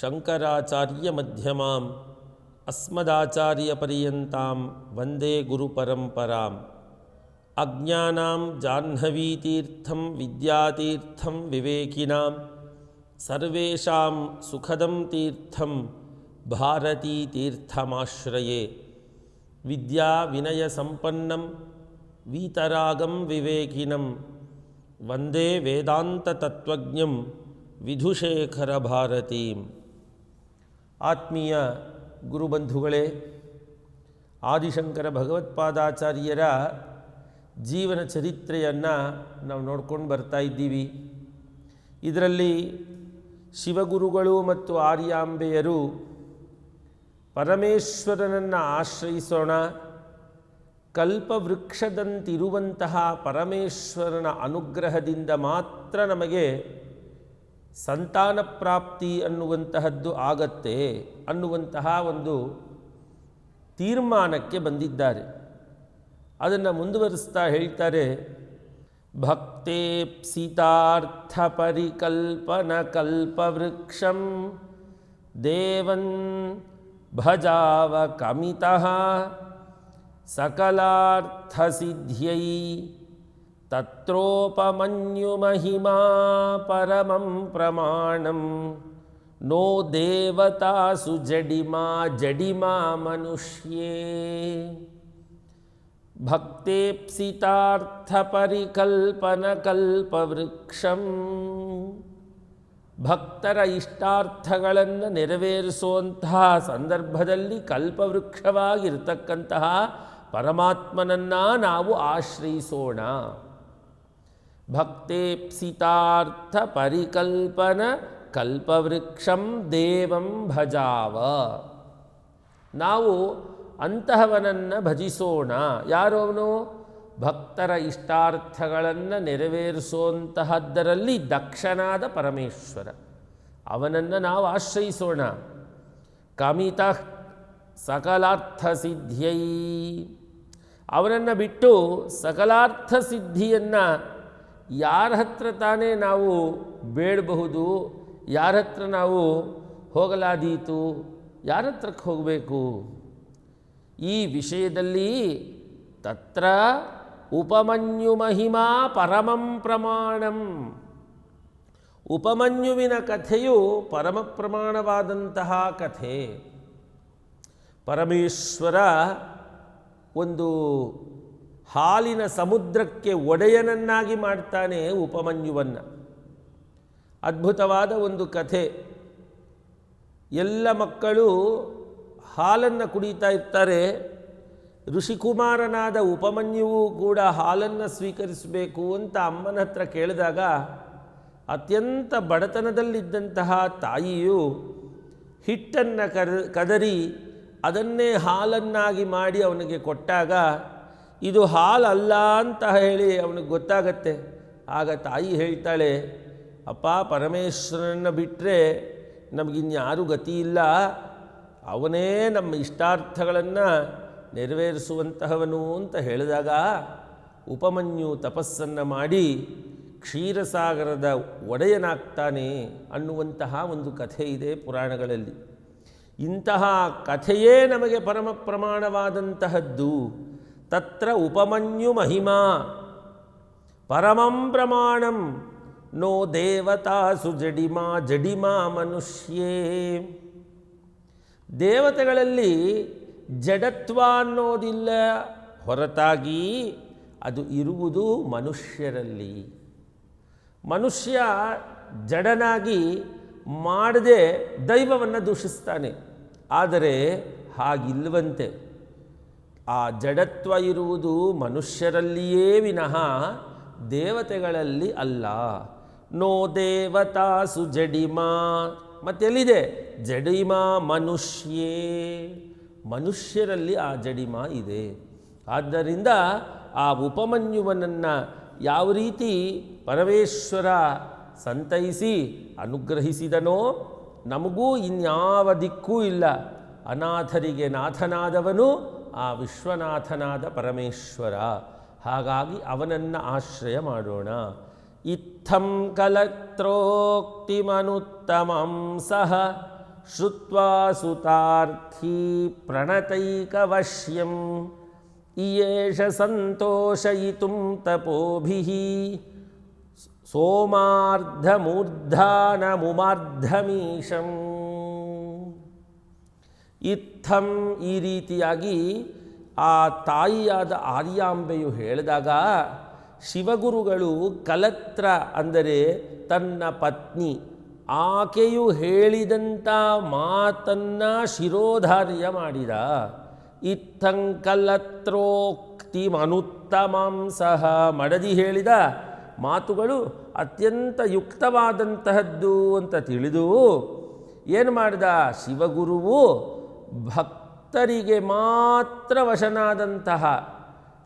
शंकराचार्य शङ्कराचार्यमध्यमाम् अस्मदाचार्यपर्यन्तां वंदे गुरुपरम्पराम्। अज्ञानां जाह्नवीतीर्थं विद्यातीर्थं तीर्थ सर्वेषां सुखदं तीर्थं भारतीतीर्थमाश्रये। वीतरागम विवेकिन वंदे वेदात विधुशेखर भारती ಆತ್ಮೀಯ ಗುರುಬಂಧುಗಳೇ, ಆದಿಶಂಕರ ಭಗವತ್ಪಾದಾಚಾರ್ಯರ ಜೀವನ ಚರಿತ್ರೆಯನ್ನು ನಾವು ನೋಡ್ಕೊಂಡು ಬರ್ತಾ ಇದ್ದೀವಿ. ಇದರಲ್ಲಿ ಶಿವಗುರುಗಳು ಮತ್ತು ಆರ್ಯಾಂಬೆಯರು ಪರಮೇಶ್ವರನನ್ನು ಆಶ್ರಯಿಸೋಣ, ಕಲ್ಪವೃಕ್ಷದಂತಿರುವಂತಹ ಪರಮೇಶ್ವರನ ಅನುಗ್ರಹದಿಂದ ಮಾತ್ರ ನಮಗೆ ಸಂತಾನ ಪ್ರಾಪ್ತಿ ಅನ್ನುವಂತಹದ್ದು ಆಗತ್ತೆ ಅನ್ನುವಂತಹ ಒಂದು ತೀರ್ಮಾನಕ್ಕೆ ಬಂದಿದ್ದಾರೆ. ಅದನ್ನು ಮುಂದುವರಿಸ್ತಾ ಹೇಳ್ತಾರೆ ಭಕ್ತೇಪ್ಸಿತಾರ್ಥ ಪರಿಕಲ್ಪನ ಕಲ್ಪವೃಕ್ಷಂ ದೇವನ್ ಭಜಾವ ಕಮಿತಃ ಸಕಲಾರ್ಥಸಿದ್ಧಿಯೈ तत्रोपमन्युमहिमा परमं प्रमाणं नो देवतासु जडिमा जडिमा मनुष्ये ಭಕ್ತೇಪ್ಸಿತಾರ್ಥಪರಿಕಲ್ಪನಕಲ್ಪವೃಕ್ಷಂ ಭಕ್ತರ ಇಷ್ಟಾರ್ಥಗಳನ್ನು ನೆರವೇರಿಸುವಂತಹ ಸಂದರ್ಭದಲ್ಲಿ ಕಲ್ಪವೃಕ್ಷವಾಗಿರ್ತಕ್ಕಂತಹ ಪರಮಾತ್ಮನನ್ನು ನಾವು ಆಶ್ರಯಿಸೋಣ ಭಕ್ತೇಪ್ಸಿತಾರ್ಥ ಪರಿಕಲ್ಪನ ಕಲ್ಪವೃಕ್ಷಂ ದೇವಂ ಭಜಾವ. ನಾವು ಅಂತಹವನನ್ನು ಭಜಿಸೋಣ. ಯಾರು ಭಕ್ತರ ಇಷ್ಟಾರ್ಥಗಳನ್ನು ನೆರವೇರಿಸುವಂತಹದ್ದರಲ್ಲಿ ದಕ್ಷನಾದ ಪರಮೇಶ್ವರ. ಅವನನ್ನು ನಾವು ಆಶ್ರಯಿಸೋಣ. ಕಮಿತ ಸಕಲಾರ್ಥ ಸಿದ್ಧಿಯೈ ಅವನನ್ನು ಬಿಟ್ಟು ಸಕಲಾರ್ಥ ಸಿದ್ಧಿಯನ್ನು ಯಾರ ಹತ್ರ ತಾನೇ ನಾವು ಬೇಡಬಹುದು, ಯಾರ ಹತ್ರ ನಾವು ಹೋಗಲಾದೀತು, ಯಾರ ಹತ್ರಕ್ಕೆ ಹೋಗಬೇಕು? ಈ ವಿಷಯದಲ್ಲಿ ತತ್ರ ಉಪಮನ್ಯು ಮಹಿಮಾ ಪರಮಂ ಪ್ರಮಾಣಂ. ಉಪಮನ್ಯುವಿನ ಕಥೆಯು ಪರಮ ಪ್ರಮಾಣವಾದಂತಹ ಕಥೆ. ಪರಮೇಶ್ವರ ಒಂದು ಹಾಲಿನ ಸಮುದ್ರಕ್ಕೆ ಒಡೆಯನನ್ನಾಗಿ ಮಾಡ್ತಾನೆ ಉಪಮನ್ಯುವನ್ನು. ಅದ್ಭುತವಾದ ಒಂದು ಕಥೆ. ಎಲ್ಲ ಮಕ್ಕಳು ಹಾಲನ್ನು ಕುಡಿತಾ ಇರ್ತಾರೆ. ಋಷಿಕುಮಾರನಾದ ಉಪಮನ್ಯುವು ಕೂಡ ಹಾಲನ್ನು ಸ್ವೀಕರಿಸಬೇಕು ಅಂತ ಅಮ್ಮನ ಹತ್ರ ಕೇಳಿದಾಗ ಅತ್ಯಂತ ಬಡತನದಲ್ಲಿದ್ದಂತಹ ತಾಯಿಯು ಹಿಟ್ಟನ್ನು ಕದರಿ ಅದನ್ನೇ ಹಾಲನ್ನಾಗಿ ಮಾಡಿ ಅವನಿಗೆ ಕೊಟ್ಟಾಗ ಇದು ಹಾಲಲ್ಲ ಅಂತ ಹೇಳಿ ಅವನಿಗೆ ಗೊತ್ತಾಗತ್ತೆ. ಆಗ ತಾಯಿ ಹೇಳ್ತಾಳೆ, ಅಪ್ಪ ಪರಮೇಶ್ವರನ ಬಿಟ್ಟರೆ ನಮಗಿನ್ಯಾರೂ ಗತಿ ಇಲ್ಲ. ಅವನೇ ನಮ್ಮ ಇಷ್ಟಾರ್ಥಗಳನ್ನು ನೆರವೇರಿಸುವಂತಹವನು ಅಂತ ಹೇಳಿದಾಗ ಉಪಮನ್ಯು ತಪಸ್ಸನ್ನು ಮಾಡಿ ಕ್ಷೀರಸಾಗರದ ಒಡೆಯನಾಗ್ತಾನೆ ಅನ್ನುವಂತಹ ಒಂದು ಕಥೆ ಇದೆ ಪುರಾಣಗಳಲ್ಲಿ. ಇಂತಹ ಕಥೆಯೇ ನಮಗೆ ಪರಮ ಪ್ರಮಾಣವಾದಂತಹದ್ದು. ತತ್ರ ಉಪಮನ್ಯು ಮಹಿಮಾ ಪರಮಂ ಪ್ರಮಾಣಂ ನೋ ದೇವತಾಸು ಜಡಿಮಾ ಜಡಿಮಾ ಮನುಷ್ಯೇ ದೇವತೆಗಳಲ್ಲಿ ಜಡತ್ವ ಅನ್ನೋದಿಲ್ಲ, ಹೊರತಾಗಿ ಅದು ಇರುವುದು ಮನುಷ್ಯರಲ್ಲಿ. ಮನುಷ್ಯ ಜಡನಾಗಿ ಮಾಡದೆ ದೈವವನ್ನು ದೂಷಿಸ್ತಾನೆ. ಆದರೆ ಹಾಗಿಲ್ವಂತೆ. ಆ ಜಡತ್ವ ಇರುವುದು ಮನುಷ್ಯರಲ್ಲಿಯೇ ವಿನಃ ದೇವತೆಗಳಲ್ಲಿ ಅಲ್ಲ. ನೋ ದೇವತಾಸು ಜಡಿಮಾ. ಮತ್ತೆಲ್ಲಿದೆ? ಜಡಿಮಾ ಮನುಷ್ಯೇ. ಮನುಷ್ಯರಲ್ಲಿ ಆ ಜಡಿಮ ಇದೆ. ಆದ್ದರಿಂದ ಆ ಉಪಮನ್ಯುವನನ್ನು ಯಾವ ರೀತಿ ಪರಮೇಶ್ವರ ಸಂತೈಸಿ, ಅನುಗ್ರಹಿಸಿದನೋ ನಮಗೂ ಇನ್ಯಾವ ದಿಕ್ಕೂ ಇಲ್ಲ. ಅನಾಥರಿಗೆ ನಾಥನಾದವನು ಆ ವಿಶ್ವನಾಥನಾದ ಪರಮೇಶ್ವರ ಹಾಗಾಗಿ ಅವನನ್ನು ಆಶ್ರಯ ಮಾಡೋಣ ಇತ್ತಂ ಕಲತ್ರೋಕ್ತಿಮನುತ್ತಮಂ ಸಹ ಶ್ರುತ್ವಾ ಸುತಾರ್ಥೀ ಪ್ರಣತೈಕವಶ್ಯಂ. ಇಯೇಷ ಸಂತೋಷಯಿತುಂ ತಪೋಭಿಃ. ಸೋಮಾರ್ಧಮೂರ್ಧಾನಮುಮಾರ್ಧಮೀಶಂ. ಇತ್ತಂ ಈ ರೀತಿಯಾಗಿ ಆ ತಾಯಿಯಾದ ಆರ್ಯಾಂಬೆಯು ಹೇಳಿದಾಗ, ಶಿವಗುರುಗಳು ಕಲತ್ರ ಅಂದರೆ ತನ್ನ ಪತ್ನಿ, ಆಕೆಯು ಹೇಳಿದಂಥ ಮಾತನ್ನ ಶಿರೋಧಾರ್ಯ ಮಾಡಿದ. ಇತ್ತಂಕಲತ್ರೋಕ್ತಿಮನುತ್ತಮಂ ಸಹ ಮಡದಿ ಹೇಳಿದ ಮಾತುಗಳು ಅತ್ಯಂತ ಯುಕ್ತವಾದಂತಹದ್ದು ಅಂತ ತಿಳಿದು, ಏನು ಮಾಡಿದ? ಶಿವಗುರುವು ಭಕ್ತರಿಗೆ ಮಾತ್ರ ವಶನಾದಂತಹ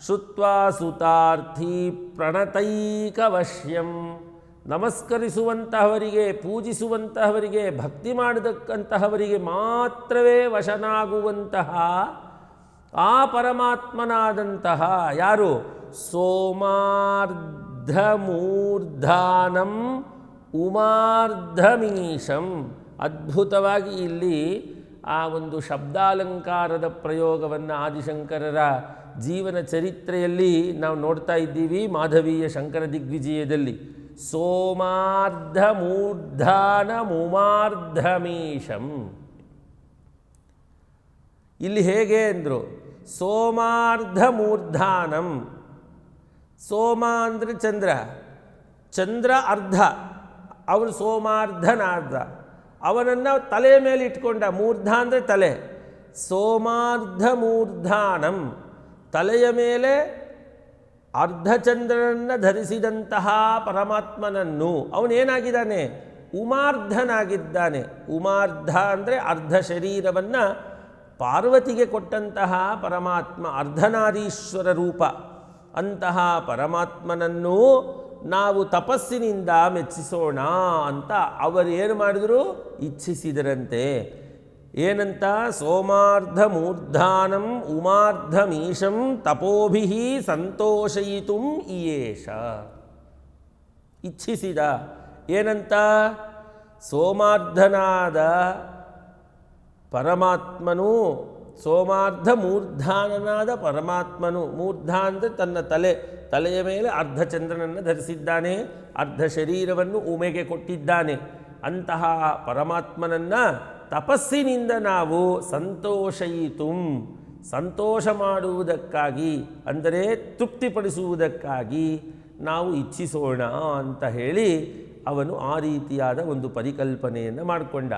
ಶುತ್ವ ಸುತಾರ್ಥಿ ಪ್ರಣತೈಕವಶ್ಯಂ. ನಮಸ್ಕರಿಸುವಂತಹವರಿಗೆ, ಪೂಜಿಸುವಂತಹವರಿಗೆ, ಭಕ್ತಿ ಮಾಡತಕ್ಕಂತಹವರಿಗೆ ಮಾತ್ರವೇ ವಶನಾಗುವಂತಹ ಆ ಪರಮಾತ್ಮನಾದಂತಹ ಯಾರು? ಸೋಮಾರ್ಧಮೂರ್ಧಾನಂ ಉಮಾರ್ಧಮೀಶಂ. ಅದ್ಭುತವಾಗಿ ಇಲ್ಲಿ ಆ ಒಂದು ಶಬ್ದಾಲಂಕಾರದ ಪ್ರಯೋಗವನ್ನು ಆದಿಶಂಕರರ ಜೀವನ ಚರಿತ್ರೆಯಲ್ಲಿ ನಾವು ನೋಡ್ತಾ ಇದ್ದೀವಿ ಮಾಧವೀಯ ಶಂಕರ ದಿಗ್ವಿಜಯದಲ್ಲಿ. ಸೋಮಾರ್ಧ ಮೂರ್ಧಾನ ಮುಮಾರ್ಧಮೀಶಂ ಇಲ್ಲಿ ಹೇಗೆ ಅಂದರು? ಸೋಮಾರ್ಧ ಮೂರ್ಧಾನಂ ಸೋಮ ಅಂದರೆ ಚಂದ್ರ. ಚಂದ್ರ ಅರ್ಧ. ಅವನು ಸೋಮಾರ್ಧನಾರ್ಧ ಅವನನ್ನು ತಲೆಯ ಮೇಲೆ ಇಟ್ಕೊಂಡ ಮೂರ್ಧ ಅಂದರೆ ತಲೆ. ಸೋಮಾರ್ಧ ಮೂರ್ಧಾನಂ ತಲೆಯ ಮೇಲೆ ಅರ್ಧಚಂದ್ರನನ್ನು ಧರಿಸಿದಂತಹ ಪರಮಾತ್ಮನನ್ನು. ಅವನೇನಾಗಿದ್ದಾನೆ? ಉಮಾರ್ಧನಾಗಿದ್ದಾನೆ. ಉಮಾರ್ಧ ಅಂದರೆ ಅರ್ಧ ಶರೀರವನ್ನು ಪಾರ್ವತಿಗೆ ಕೊಟ್ಟಂತಹ ಪರಮಾತ್ಮ, ಅರ್ಧನಾರೀಶ್ವರ ರೂಪ. ಅಂತಹ ಪರಮಾತ್ಮನನ್ನು ನಾವು ತಪಸ್ಸಿನಿಂದ ಮೆಚ್ಚಿಸೋಣ ಅಂತ ಅವರು ಏನು ಮಾಡಿದ್ರು? ಇಚ್ಛಿಸಿದರಂತೆ. ಏನಂತ? ಸೋಮಾರ್ಧ ಮೂರ್ಧಾನಂ ಉಮಾರ್ಧಮೀಶಂ ತಪೋಭಿ ಸಂತೋಷಯಿತು ಇಯೇಷ. ಇಚ್ಛಿಸಿದ. ಏನಂತ? ಸೋಮಾರ್ಧನಾದ ಪರಮಾತ್ಮನು ಸೋಮಾರ್ಧ ಮೂರ್ಧಾನನಾದ ಪರಮಾತ್ಮನು, ಮೂರ್ಧ ಅಂದರೆ ತನ್ನ ತಲೆ ತಲೆಯ ಮೇಲೆ ಅರ್ಧ ಚಂದ್ರನನ್ನು ಧರಿಸಿದ್ದಾನೆ, ಅರ್ಧ ಶರೀರವನ್ನು ಉಮೆಗೆ ಕೊಟ್ಟಿದ್ದಾನೆ. ಅಂತಹ ಪರಮಾತ್ಮನನ್ನು ತಪಸ್ಸಿನಿಂದ ನಾವು ಸಂತೋಷಯಿತು. ಸಂತೋಷ ಮಾಡುವುದಕ್ಕಾಗಿ, ಅಂದರೆ ತೃಪ್ತಿಪಡಿಸುವುದಕ್ಕಾಗಿ ನಾವು ಇಚ್ಛಿಸೋಣ ಅಂತ ಹೇಳಿ ಅವನು ಆ ರೀತಿಯಾದ ಒಂದು ಪರಿಕಲ್ಪನೆಯನ್ನು ಮಾಡಿಕೊಂಡ.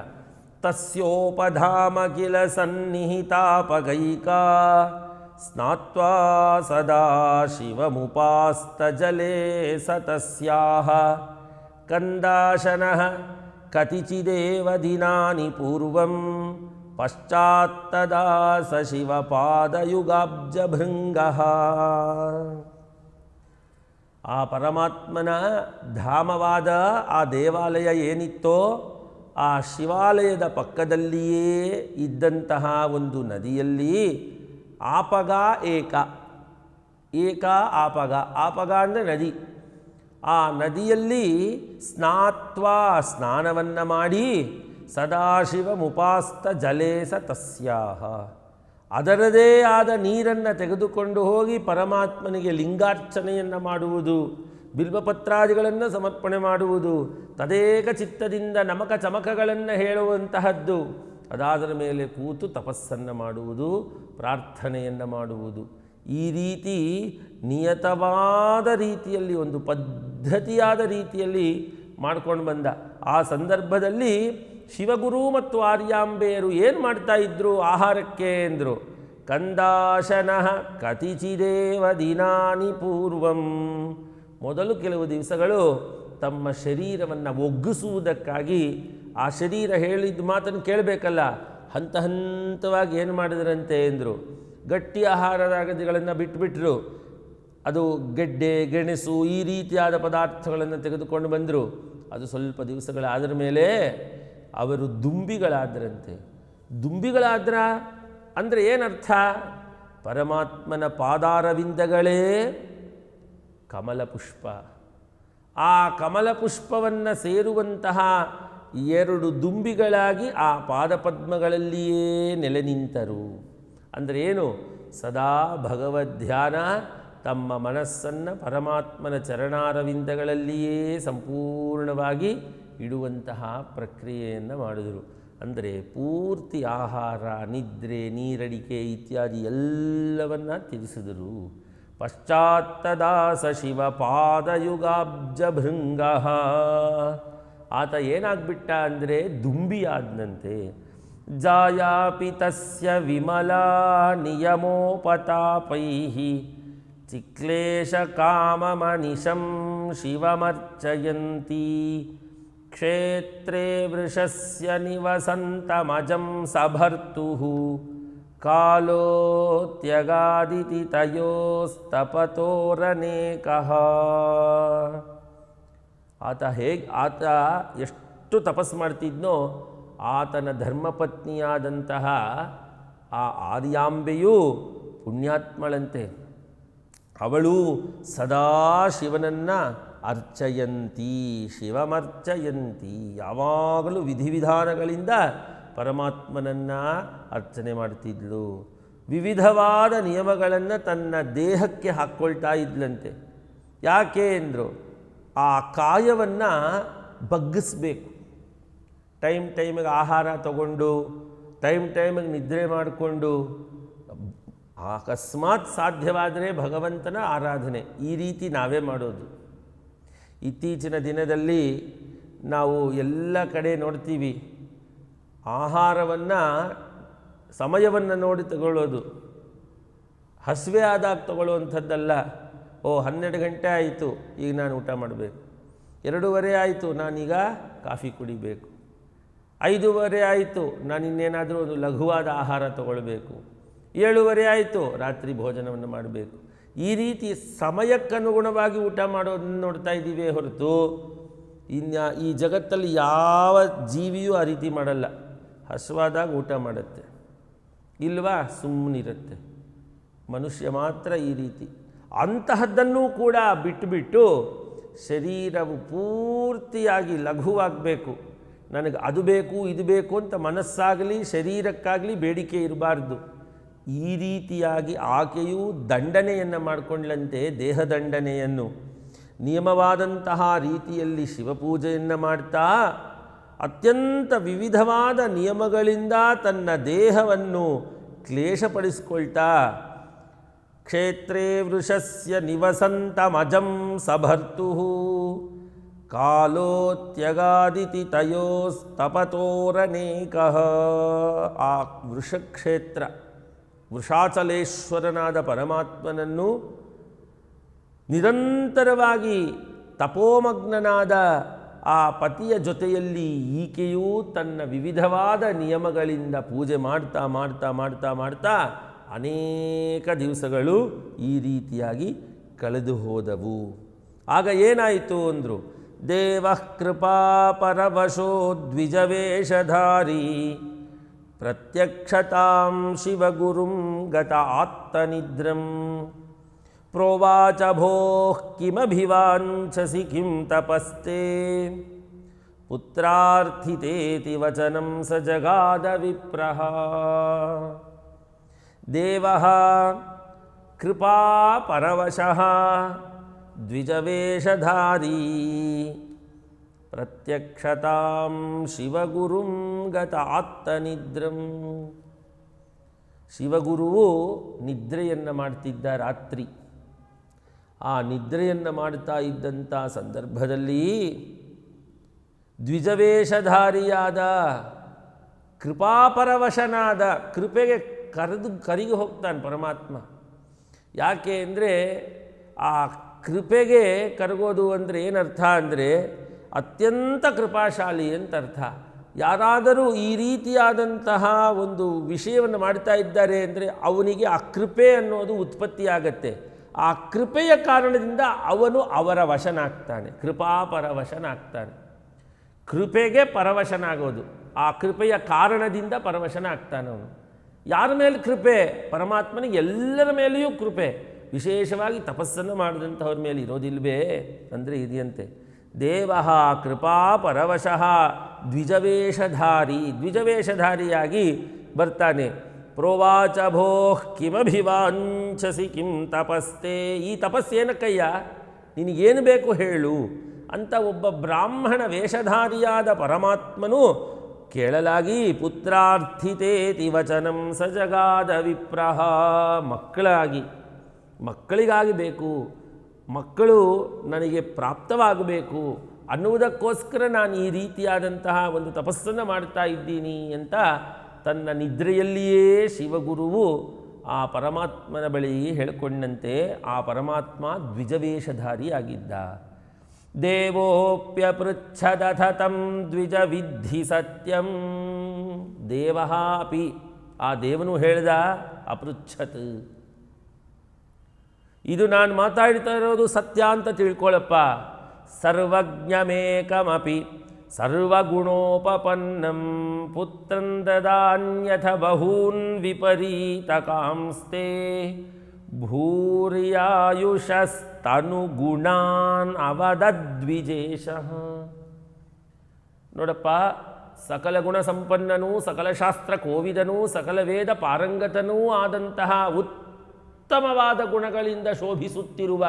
ತಸ್ಯೋಪಧಾಮ ಕಿಲ ಸನ್ನಿಹಿತಾಪಗೈಕಾ. ಸ್ನಾತ್ವಾ ಸದಾ ಸ ತಸ್ಯಾಹ ಕಂದಾಶನಃ ಕತಿಚಿದೇವ ದಿನಾನಿ ಪೂರ್ವಂ ಪಶ್ಚಾತ್ತದಾ ಸ ಶಿವಪಾದಯುಗಾಬ್ಜಭೃಂಗಃ ಆ ಪರಮಾತ್ಮನ ಧಾಮವಾದ ಆ ದೇವಾಲಯ ಏನಿತ್ತೋ, ಆ ಶಿವಾಲಯದ ಪಕ್ಕದಲ್ಲಿಯೇ ಇದ್ದಂತಹ ಒಂದು ನದಿಯಲ್ಲಿ ಆಪಗ ಏಕ. ಏಕ ಆಪಗ. ಆಪಗ ಅಂದರೆ ನದಿ. ಆ ನದಿಯಲ್ಲಿ ಸ್ನಾತ್ವಾ ಸ್ನಾನವನ್ನು ಮಾಡಿ ಸದಾಶಿವ ಮುಪಾಸ್ತ ಜಲೇಸ ತಸ್ಯಾಹ. ಅದರದೇ ಆದ ನೀರನ್ನು ತೆಗೆದುಕೊಂಡು ಹೋಗಿ ಪರಮಾತ್ಮನಿಗೆ ಲಿಂಗಾರ್ಚನೆಯನ್ನು ಮಾಡುವುದು, ಬಿಲ್ವಪತ್ರಾದಿಗಳನ್ನು ಸಮರ್ಪಣೆ ಮಾಡುವುದು, ತದೇಕ ಚಿತ್ತದಿಂದ ನಮಕ ಚಮಕಗಳನ್ನು ಹೇಳುವಂತಹದ್ದು. ಅದಾದರ ಮೇಲೆ ಕೂತು ತಪಸ್ಸನ್ನು ಮಾಡುವುದು, ಪ್ರಾರ್ಥನೆಯನ್ನು ಮಾಡುವುದು. ಈ ರೀತಿ ನಿಯತವಾದ ರೀತಿಯಲ್ಲಿ, ಒಂದು ಪದ್ಧತಿಯಾದ ರೀತಿಯಲ್ಲಿ ಮಾಡ್ಕೊಂಡು ಬಂದ. ಆ ಸಂದರ್ಭದಲ್ಲಿ ಶಿವಗುರು ಮತ್ತು ಆರ್ಯಾಂಬೆಯರು ಏನು ಮಾಡ್ತಾ ಇದ್ರು? ಆಹಾರಕ್ಕೆ ಅಂದರು ಕಂದಾಶನಃ ಕತಿಚಿದೇವ ದಿನಾನಿ ಪೂರ್ವಂ. ಮೊದಲು ಕೆಲವು ದಿವಸಗಳು ತಮ್ಮ ಶರೀರವನ್ನು ಒಗ್ಗಿಸುವುದಕ್ಕಾಗಿ ಆ ಶರೀರ ಹೇಳಿದ ಮಾತನ್ನು ಕೇಳಬೇಕಲ್ಲ? ಹಂತ ಹಂತವಾಗಿ ಏನು ಮಾಡಿದ್ರಂತೆ ಎಂದರು. ಗಟ್ಟಿ ಆಹಾರಗಳನ್ನು ಬಿಟ್ಟುಬಿಟ್ರು ಅದು ಗೆಡ್ಡೆ, ಗೆಣಸು ಈ ರೀತಿಯಾದ ಪದಾರ್ಥಗಳನ್ನು ತೆಗೆದುಕೊಂಡು ಬಂದರು. ಅದು ಸ್ವಲ್ಪ ದಿವಸಗಳಾದರ ಮೇಲೆ ಅವರು ದುಂಬಿಗಳಾದರಂತೆ. ದುಂಬಿಗಳಾದ್ರ ಅಂದರೆ ಏನರ್ಥ? ಪರಮಾತ್ಮನ ಪಾದಾರವಿಂದಗಳೇ ಕಮಲ ಪುಷ್ಪ ಆ ಕಮಲ ಪುಷ್ಪವನ್ನು ಸೇರುವಂತಹ ಎರಡು ದುಂಬಿಗಳಾಗಿ ಆ ಪಾದಪದ್ಮಗಳಲ್ಲಿಯೇ ನೆಲೆ ನಿಂತರು. ಅಂದರೆ ಏನು? ಸದಾ ಭಗವದ್ಧ್ಯಾನ ತಮ್ಮ ಮನಸ್ಸನ್ನು ಪರಮಾತ್ಮನ ಚರಣಾರವಿಂದಗಳಲ್ಲಿಯೇ ಸಂಪೂರ್ಣವಾಗಿ ಇಡುವಂತಹ ಪ್ರಕ್ರಿಯೆಯನ್ನು ಮಾಡಿದರು. ಅಂದರೆ ಪೂರ್ತಿ ಆಹಾರ, ನಿದ್ರೆ, ನೀರಡಿಕೆ ಇತ್ಯಾದಿ ಎಲ್ಲವನ್ನ ತಿಳಿಸಿದರು ಪಶ್ಚಾತ್ತದಾಸ ಶಿವ ಪಾದಯುಗಾಬ್ಜ ಭೃಂಗ ಆತ ಏನಾಗ್ಬಿಟ್ಟ ಅಂದರೆ ದುಂಬಿಯಾದನಂತೆ ಜಾಯಾಪಿ ತಸ್ಯ ವಿಮಲಾ ನಿಯಮೋಪತಾಪೈ ಚಿಕ್ಲೇಶ ಕಾಮಮನಿಶಂ ಶಿವಮರ್ಚಯಂತಿ ಕ್ಷೇತ್ರೇ ವೃಷಸ್ಯ ನಿವಸಂತಮಜಂ ಸಭರ್ತುಃ ಕಾಲೋತ್ಯಗಾದಿತಿ ತಯೋಸ್ತಪತೋರನೇಕಃ ಆತ ಹೇಗೆ, ಆತ ಎಷ್ಟು ತಪಸ್ಸು ಮಾಡ್ತಿದ್ನೋ, ಆತನ ಧರ್ಮಪತ್ನಿಯಾದಂತಹ ಆ ಆರ್ಯಾಂಬೆಯೂ ಪುಣ್ಯಾತ್ಮಳಂತೆ. ಅವಳು ಸದಾ ಶಿವನನ್ನು ಅರ್ಚಯಂತಿ, ಶಿವಮರ್ಚಯಂತಿ, ಯಾವಾಗಲೂ ವಿಧಿವಿಧಾನಗಳಿಂದ ಪರಮಾತ್ಮನನ್ನು ಅರ್ಚನೆ ಮಾಡ್ತಿದ್ಳು ವಿವಿಧವಾದ ನಿಯಮಗಳನ್ನು ತನ್ನ ದೇಹಕ್ಕೆ ಹಾಕ್ಕೊಳ್ತಾ ಇದ್ಲಂತೆ. ಯಾಕೆ ಅಂದರು, ಆ ಕಾಯವನ್ನು ಬಗ್ಗಿಸ್ಬೇಕು. ಟೈಮ್ ಟೈಮಿಗೆ ಆಹಾರ ತಗೊಂಡು, ಟೈಮ್ ಟೈಮಿಗೆ ನಿದ್ರೆ ಮಾಡಿಕೊಂಡು, ಅಕಸ್ಮಾತ್ ಸಾಧ್ಯವಾದರೆ ಭಗವಂತನ ಆರಾಧನೆ. ಈ ರೀತಿ ನಾವೇ ಮಾಡೋದು. ಇತ್ತೀಚಿನ ದಿನದಲ್ಲಿ ನಾವು ಎಲ್ಲ ಕಡೆ ನೋಡ್ತೀವಿ ಆಹಾರವನ್ನು ಸಮಯವನ್ನು ನೋಡಿ ತಗೊಳ್ಳೋದು. ಹಸಿವೆ ಆದಾಗ ತಗೊಳ್ಳುವಂಥದ್ದಲ್ಲ. ಓ, ಹನ್ನೆರಡು ಗಂಟೆ ಆಯಿತು, ಈಗ ನಾನು ಊಟ ಮಾಡಬೇಕು. ಎರಡೂವರೆ ಆಯಿತು, ನಾನೀಗ ಕಾಫಿ ಕುಡಿಬೇಕು. ಐದೂವರೆ ಆಯಿತು, ನಾನು ಇನ್ನೇನಾದರೂ ಒಂದು ಲಘುವಾದ ಆಹಾರ ತಗೊಳ್ಬೇಕು. ಏಳುವರೆ ಆಯಿತು, ರಾತ್ರಿ ಭೋಜನವನ್ನು ಮಾಡಬೇಕು. ಈ ರೀತಿ ಸಮಯಕ್ಕನುಗುಣವಾಗಿ ಊಟ ಮಾಡೋದನ್ನು ನೋಡ್ತಾ ಇದ್ದೀವಿ ಹೊರತು, ಇನ್ಯಾ ಈ ಜಗತ್ತಲ್ಲಿ ಯಾವ ಜೀವಿಯೂ ಆ ರೀತಿ ಮಾಡಲ್ಲ. ಹಸುವಾದಾಗ ಊಟ ಮಾಡುತ್ತೆ. ಇಲ್ವಾ? ಸುಮ್ಮನಿರುತ್ತೆ. ಮನುಷ್ಯ ಮಾತ್ರ ಈ ರೀತಿ. ಅಂತಹದ್ದನ್ನು ಕೂಡ ಬಿಟ್ಟುಬಿಟ್ಟು ಶರೀರವು ಪೂರ್ತಿಯಾಗಿ ಲಘುವಾಗಬೇಕು. ನನಗೆ ಅದು ಬೇಕು, ಇದು ಬೇಕು ಅಂತ ಮನಸ್ಸಾಗಲಿ, ಶರೀರಕ್ಕಾಗಲಿ ಬೇಡಿಕೆ ಇರಬಾರ್ದು. ಈ ರೀತಿಯಾಗಿ ಆಕೆಯು ದಂಡನೆಯನ್ನು ಮಾಡಿಕೊಂಡ್ಲಂತೆ ದೇಹದಂಡನೆಯನ್ನು ನಿಯಮವಾದಂತಹ ರೀತಿಯಲ್ಲಿ ಶಿವಪೂಜೆಯನ್ನು ಮಾಡ್ತಾ ಅತ್ಯಂತ ವಿವಿಧವಾದ ನಿಯಮಗಳಿಂದ ತನ್ನ ದೇಹವನ್ನು ಕ್ಲೇಶಪಡಿಸ್ಕೊಳ್ತಾ, ಕ್ಷೇತ್ರೇ ವೃಷಸ್ಯ ನಿವಸಂತಮಜಂ ಸಭರ್ತು, ಕಾಲೋತ್ಯಗಾದಿತಿ ತಯೋಸ್ತಪತೋರನೇಕಃ. ಆ ವೃಷಕ್ಷೇತ್ರ, ವೃಷಾಚಲೇಶ್ವರನಾದ ಪರಮಾತ್ಮನನ್ನು ನಿರಂತರವಾಗಿ ತಪೋಮಗ್ನನಾದ ಆ ಪತಿಯ ಜೊತೆಯಲ್ಲಿ ಈಕೆಯೂ ತನ್ನ ವಿವಿಧವಾದ ನಿಯಮಗಳಿಂದ ಪೂಜೆ ಮಾಡ್ತಾ ಮಾಡ್ತಾ ಮಾಡ್ತಾ ಮಾಡ್ತಾ ಅನೇಕ ದಿವಸಗಳು ಈ ರೀತಿಯಾಗಿ ಕಳೆದು ಹೋದವು. ಆಗ ಏನಾಯಿತು ಅಂದರು, ದೇವ ಕೃಪಾ ಪರವಶೋ ದ್ವಿಜವೇಷಧಾರಿ ಪ್ರತ್ಯಕ್ಷತಾಂ ಶಿವಗುರುಂ ಗತ ಆತ್ತನಿದ್ರಂ. ಪ್ರೋವಾಚ ಭೋಃ ಕಿಮಭಿವಾಂಛಸಿ ಕಿಂ ತಪಸ್ತೆ ಪುತ್ರಾರ್ಥಿತೇತಿ ವಚನಂ ಸ ಜಗಾದ ವಿಪ್ರಃ ದೇವಃ ಕೃಪಾಪರವಶಃ ದ್ವಿಜವೇಷಧಾರೀ ಪ್ರತ್ಯಕ್ಷತಾಂ ಶಿವಗುರುಂ ಗತ ಆತ್ತನಿದ್ರಂ ಶಿವಗುರುವು ನಿದ್ರೆಯನ್ನು ಮಾಡ್ತಿದ್ದ ರಾತ್ರಿ ಆ ನಿದ್ರೆಯನ್ನು ಮಾಡ್ತಾ ಇದ್ದಂಥ ಸಂದರ್ಭದಲ್ಲಿ ದ್ವಿಜವೇಷಧಾರಿಯಾದ ಕೃಪಾಪರವಶನಾದ ಕೃಪೆಗೆ ಕರೆದು ಕರಿಗೆ ಹೋಗ್ತಾನೆ ಪರಮಾತ್ಮ. ಯಾಕೆ ಅಂದರೆ ಆ ಕೃಪೆಗೆ ಕರಗೋದು ಅಂದರೆ ಏನರ್ಥ ಅಂದರೆ ಅತ್ಯಂತ ಕೃಪಾಶಾಲಿ ಅಂತ ಅರ್ಥ. ಯಾರಾದರೂ ಈ ರೀತಿಯಾದಂತಹ ಒಂದು ವಿಷಯವನ್ನು ಮಾಡ್ತಾ ಇದ್ದಾರೆ ಅಂದರೆ ಅವನಿಗೆ ಆ ಕೃಪೆ ಅನ್ನೋದು ಉತ್ಪತ್ತಿಯಾಗತ್ತೆ. ಆ ಕೃಪೆಯ ಕಾರಣದಿಂದ ಅವನು ಅವರ ವಶನಾಗ್ತಾನೆ. ಕೃಪಾ ವಶನಾಗ್ತಾನೆ ಕೃಪೆಗೆ ಪರವಶನಾಗೋದು. ಆ ಕೃಪೆಯ ಕಾರಣದಿಂದ ಪರವಶನ ಆಗ್ತಾನೆ ಅವನು. ಯಾರ ಮೇಲೆ ಕೃಪೆ? ಪರಮಾತ್ಮನಿಗೆ ಎಲ್ಲರ ಮೇಲೆಯೂ ಕೃಪೆ. ವಿಶೇಷವಾಗಿ ತಪಸ್ಸನ್ನು ಮಾಡಿದಂಥವ್ರ ಮೇಲೆ ಇರೋದಿಲ್ವೇ? ಅಂದರೆ ಇದೆಯಂತೆ. ದೇವ ಕೃಪಾ ಪರವಶಃ ದ್ವಿಜವೇಷಧಾರಿ. ದ್ವಿಜವೇಷಧಾರಿಯಾಗಿ ಬರ್ತಾನೆ. ಪ್ರೋವಾಚ ಭೋಃ ಕಿಮಭಿವಾಂಛಸಿ ಕಿಂ ತಪಸ್ತೆ. ಈ ತಪಸ್ಸೇನಕ್ಕಯ್ಯ ನಿನಗೇನು ಬೇಕು ಹೇಳು. ಅಂತ ಒಬ್ಬ ಬ್ರಾಹ್ಮಣ ವೇಷಧಾರಿಯಾದ ಪರಮಾತ್ಮನು ಕೇಳಲಾಗಿ ಪುತ್ರಾರ್ಥಿತೇತಿ ವಚನಂ ಸಜಗಾದ ವಿಪ್ರಹ. ಮಕ್ಕಳಾಗಿ, ಮಕ್ಕಳಿಗಾಗಿ ಬೇಕು. ಮಕ್ಕಳು ನನಗೆ ಪ್ರಾಪ್ತವಾಗಬೇಕು. ಅನ್ನುವುದಕ್ಕೋಸ್ಕರ ನಾನು ಈ ರೀತಿಯಾದಂತಹ ಒಂದು ತಪಸ್ಸನ್ನು ಮಾಡ್ತಾ ಇದ್ದೀನಿ ಅಂತ ತನ್ನ ನಿದ್ರೆಯಲ್ಲಿಯೇ ಶಿವಗುರುವು ಆ ಪರಮಾತ್ಮನ ಬಳಿ ಹೇಳಿಕೊಂಡಂತೆ ಆ ಪರಮಾತ್ಮ ದ್ವಿಜವೇಷಧಾರಿಯಾಗಿದ್ದ. ದೇವೋಪ್ಯಪೃಚ್ಛದಥ ತಂ ದ್ವಿಜ ವಿಧಿ ಸತ್ಯಂ. ದೇವ ಅಪಿ. ಆ ದೇವನು ಹೇಳ್ದ ಅಪೃಚ್ಛತ್. ಇದು ನಾನು ಮಾತಾಡ್ತಾ ಇರೋದು ಸತ್ಯ ಅಂತ ತಿಳ್ಕೊಳ್ಳಪ್ಪ ಸರ್ವಜ್ಞಮೇಕಮಪಿ. ಸರ್ವಗುಣೋಪಪನ್ನಂ ಪುತ್ರಂ ದದಾನ್ಯಥ ಬಹೂನ್ ವಿಪರೀತಕಾಂಸ್ತೆ ಭೂರ್ಯಾಯುಷಸ್ತನುಗುಣಾನ್ ಅವದದ್ವಿಜೇಶಃ ನೋಡಪ್ಪ, ಸಕಲ ಗುಣ ಸಂಪನ್ನನೂ ಸಕಲ ಶಾಸ್ತ್ರ ಕೋವಿದನೂ, ಸಕಲ ವೇದ ಪಾರಂಗತನೂ ಆದಂತಹ ಉತ್ತಮವಾದ ಗುಣಗಳಿಂದ ಶೋಭಿಸುತ್ತಿರುವ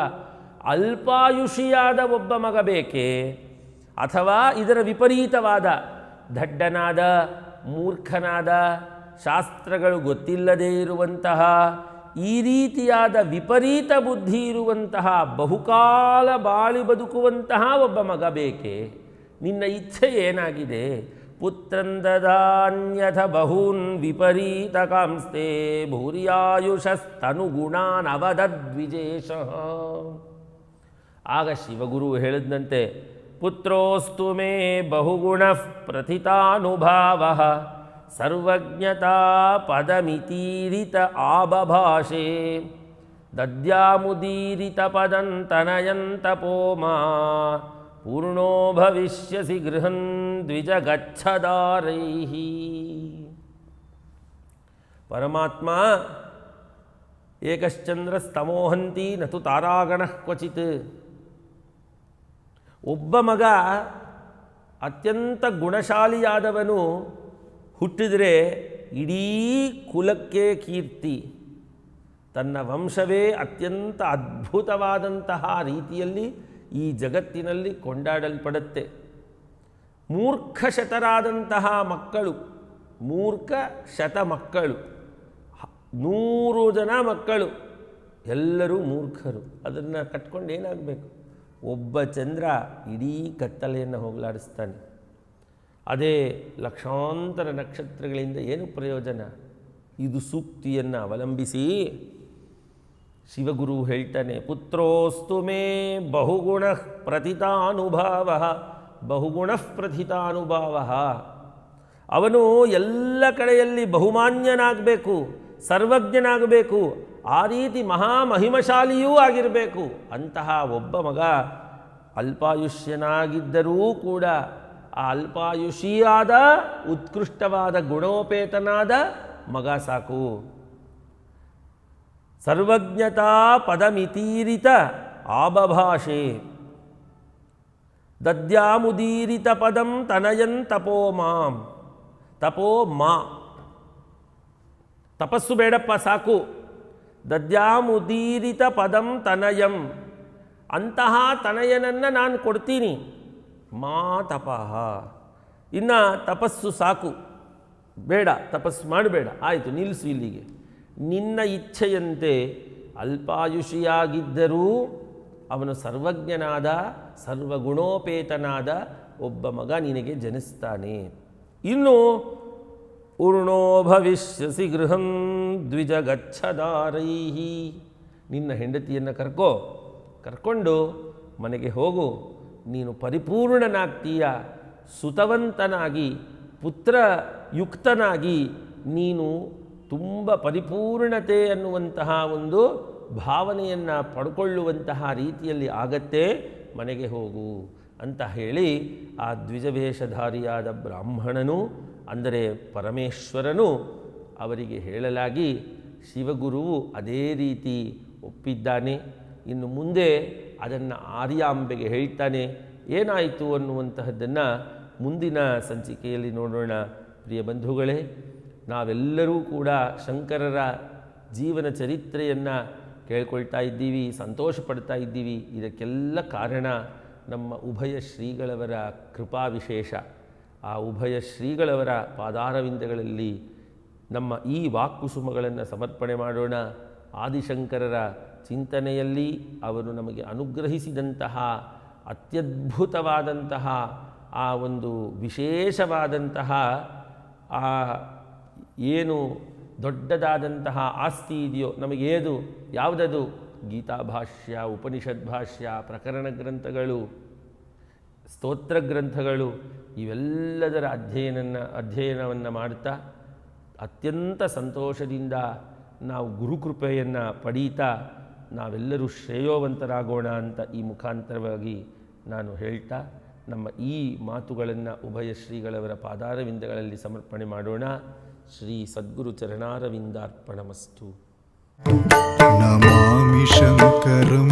ಅಲ್ಪಾಯುಷಿಯಾದ ಒಬ್ಬ ಮಗ ಬೇಕೇ? ಅಥವಾ ಇದರ ವಿಪರೀತವಾದ, ದಡ್ಡನಾದ, ಮೂರ್ಖನಾದ ಶಾಸ್ತ್ರಗಳು ಗೊತ್ತಿಲ್ಲದೇ ಇರುವಂತಹ, ಈ ರೀತಿಯಾದ ವಿಪರೀತ ಬುದ್ಧಿ ಇರುವಂತಹ, ಬಹುಕಾಲ ಬಾಳಿ ಬದುಕುವಂತಹ ಒಬ್ಬ ಮಗ ಬೇಕೆ? ನಿನ್ನ ಇಚ್ಛೆ ಏನಾಗಿದೆ? ಪುತ್ರಂದದಾನ್ಯಥ ಬಹೂನ್ ವಿಪರೀತ ಕಾಂಸ್ತೆ ಭೂರ್ಯಾಯುಷಸ್ತನುಗುಣಾನ್ ಅವದದ್ವಿಜೇಶ ಆಗ ಶಿವಗುರು ಹೇಳಿದಂತೆ पुत्रोऽस्तु मे बहुगुणः प्रथितानुभावः सर्वज्ञतापदमितीरित आबभाषे। दद्यामुदीरितपदन्तनयन्तपोमा पूर्णो भविष्यसि गृहन् द्विजगच्छदारैः। परमात्मा एकश्चन्द्रस्तमोहन्ति न तु तारागणः क्वचित्। ಒಬ್ಬ ಮಗ ಅತ್ಯಂತ ಗುಣಶಾಲಿಯಾದವನು ಹುಟ್ಟಿದರೆ ಇಡೀ ಕುಲಕ್ಕೆ ಕೀರ್ತಿ. ತನ್ನ ವಂಶವೇ ಅತ್ಯಂತ ಅದ್ಭುತವಾದಂತಹ ರೀತಿಯಲ್ಲಿ ಈ ಜಗತ್ತಿನಲ್ಲಿ ಕೊಂಡಾಡಲ್ಪಡುತ್ತೆ. ಮೂರ್ಖ ಶತರಾದಂತಹ ಮಕ್ಕಳು, ಮೂರ್ಖ ಶತ ಮಕ್ಕಳು ನೂರು ಜನ ಮಕ್ಕಳು, ಎಲ್ಲರೂ ಮೂರ್ಖರು. ಅದನ್ನು ಕಟ್ಕೊಂಡು ಏನಾಗಬೇಕು? ಒಬ್ಬ ಚಂದ್ರ ಇಡೀ ಕತ್ತಲೆಯನ್ನು ಹೋಗಲಾಡಿಸ್ತಾನೆ. ಅದೇ ಲಕ್ಷಾಂತರ ನಕ್ಷತ್ರಗಳಿಂದ ಏನು ಪ್ರಯೋಜನ? ಇದು ಸೂಕ್ತಿಯನ್ನು ಅವಲಂಬಿಸಿ ಶಿವಗುರು ಹೇಳ್ತಾನೆ, ಪುತ್ರೋಸ್ತು ಮೇ ಬಹುಗುಣ ಪ್ರಥಿತಾನುಭಾವ ಬಹುಗುಣ ಪ್ರಥಿತಾನುಭಾವ. ಅವನು ಎಲ್ಲ ಕಡೆಯಲ್ಲಿ ಬಹುಮಾನ್ಯನಾಗಬೇಕು, ಸರ್ವಜ್ಞನಾಗಬೇಕು ಆ ರೀತಿ ಮಹಾಮಹಿಮಶಾಲಿಯೂ ಆಗಿರಬೇಕು. ಅಂತಹ ಒಬ್ಬ ಮಗ ಅಲ್ಪಾಯುಷ್ಯನಾಗಿದ್ದರೂ ಕೂಡ ಆ ಅಲ್ಪಾಯುಷಿಯಾದ, ಉತ್ಕೃಷ್ಟವಾದ, ಗುಣೋಪೇತನಾದ ಮಗ ಸಾಕು. ಸರ್ವಜ್ಞತಾ ಪದಮಿತೀರಿತ ಆಬಭಾಷೆ. ದದ್ಯಾಮುದೀರಿತ ಪದಂ ತನಯನ್ ತಪೋ ಮಾಂ. ತಪೋ ಮಾ. ತಪಸ್ಸು ಬೇಡಪ್ಪ, ಸಾಕು. ದದ್ಯಾಮುದೀರಿತ ಪದಂ ತನಯಂ. ಅಂತಹ ತನಯನನ್ನು ನಾನು ಕೊಡ್ತೀನಿ. ಮಾ ತಪಃ. ಇನ್ನು ತಪಸ್ಸು ಸಾಕು. ಬೇಡ, ತಪಸ್ಸು ಮಾಡಬೇಡ. ಆಯಿತು ನಿಲ್ಲಿಸು ಇಲ್ಲಿಗೆ. ನಿನ್ನ ಇಚ್ಛೆಯಂತೆ ಅಲ್ಪಾಯುಷಿಯಾಗಿದ್ದರೂ ಅವನು ಸರ್ವಜ್ಞನಾದ, ಸರ್ವಗುಣೋಪೇತನಾದ ಒಬ್ಬ ಮಗ ನಿನಗೆ ಜನಿಸ್ತಾನೆ. ಇನ್ನು ಪೂರ್ಣೋ ಭವಿಷ್ಯಸಿ ಗೃಹಂ. ದ್ವಿಜ ಗಚ್ಚದಾರೈ ನಿನ್ನ ಹೆಂಡತಿಯನ್ನು ಕರ್ಕೋ, ಕರ್ಕೊಂಡು ಮನೆಗೆ ಹೋಗು. ನೀನು ಪರಿಪೂರ್ಣನಾಗ್ತೀಯ, ಸುತವಂತನಾಗಿ, ಪುತ್ರಯುಕ್ತನಾಗಿ. ನೀನು ತುಂಬ ಪರಿಪೂರ್ಣತೆ ಅನ್ನುವಂತಹ ಒಂದು ಭಾವನೆಯನ್ನು ಪಡ್ಕೊಳ್ಳುವಂತಹ ರೀತಿಯಲ್ಲಿ ಆಗತ್ತೆ, ಮನೆಗೆ ಹೋಗು ಅಂತ ಹೇಳಿ ಆ ದ್ವಿಜವೇಷಧಾರಿಯಾದ ಬ್ರಾಹ್ಮಣನು, ಅಂದರೆ ಪರಮೇಶ್ವರನು ಅವರಿಗೆ ಹೇಳಲಾಗಿ ಶಿವಗುರುವು ಅದೇ ರೀತಿ ಒಪ್ಪಿದ್ದಾನೆ. ಇನ್ನು ಮುಂದೆ ಅದನ್ನು ಆರ್ಯಾಂಬೆಗೆ ಹೇಳ್ತಾನೆ. ಏನಾಯಿತು ಅನ್ನುವಂತಹದ್ದನ್ನು ಮುಂದಿನ ಸಂಚಿಕೆಯಲ್ಲಿ ನೋಡೋಣ. ಪ್ರಿಯ ಬಂಧುಗಳೇ, ನಾವೆಲ್ಲರೂ ಕೂಡ ಶಂಕರರ ಜೀವನ ಚರಿತ್ರೆಯನ್ನು ಕೇಳ್ಕೊಳ್ತಾ ಇದ್ದೀವಿ ಸಂತೋಷ ಪಡ್ತಾ ಇದ್ದೀವಿ. ಇದಕ್ಕೆಲ್ಲ ಕಾರಣ ನಮ್ಮ ಉಭಯ ಶ್ರೀಗಳವರ ಕೃಪಾ ವಿಶೇಷ ಆ ಉಭಯ ಶ್ರೀಗಳವರ ಪಾದಾರವಿಂದಗಳಲ್ಲಿ ನಮ್ಮ ಈ ವಾಕ್ಕುಸುಮಗಳನ್ನು ಸಮರ್ಪಣೆ ಮಾಡೋಣ. ಆದಿಶಂಕರರ ಚಿಂತನೆಯಲ್ಲಿ ಅವರು ನಮಗೆ ಅನುಗ್ರಹಿಸಿದಂತಹ, ಅತ್ಯದ್ಭುತವಾದಂತಹ, ಆ ಒಂದು ವಿಶೇಷವಾದಂತಹ, ಆ ಏನು ದೊಡ್ಡದಾದಂತಹ ಆಸ್ತಿ ಇದೆಯೋ, ನಮಗೇದು? ಯಾವುದದು? ಗೀತಾಭಾಷ್ಯ, ಉಪನಿಷದ್ ಭಾಷ್ಯ, ಪ್ರಕರಣ ಗ್ರಂಥಗಳು, ಸ್ತೋತ್ರ ಗ್ರಂಥಗಳು, ಇವೆಲ್ಲದರ ಅಧ್ಯಯನ ಅಧ್ಯಯನವನ್ನು ಮಾಡ್ತಾ ಅತ್ಯಂತ ಸಂತೋಷದಿಂದ ನಾವು ಗುರುಕೃಪೆಯನ್ನು ಪಡೀತಾ ನಾವೆಲ್ಲರೂ ಶ್ರೇಯೋವಂತರಾಗೋಣ ಅಂತ ಈ ಮುಖಾಂತರವಾಗಿ ನಾನು ಹೇಳ್ತಾ, ನಮ್ಮ ಈ ಮಾತುಗಳನ್ನು ಉಭಯ ಶ್ರೀಗಳವರ ಪಾದಾರವಿಂದಗಳಲ್ಲಿ ಸಮರ್ಪಣೆ ಮಾಡೋಣ. ಶ್ರೀ ಸದ್ಗುರು ಚರಣಾರವಿಂದಾರ್ಪಣಮಸ್ತು. ನಮಾಮಿ ಶಂಕರಂ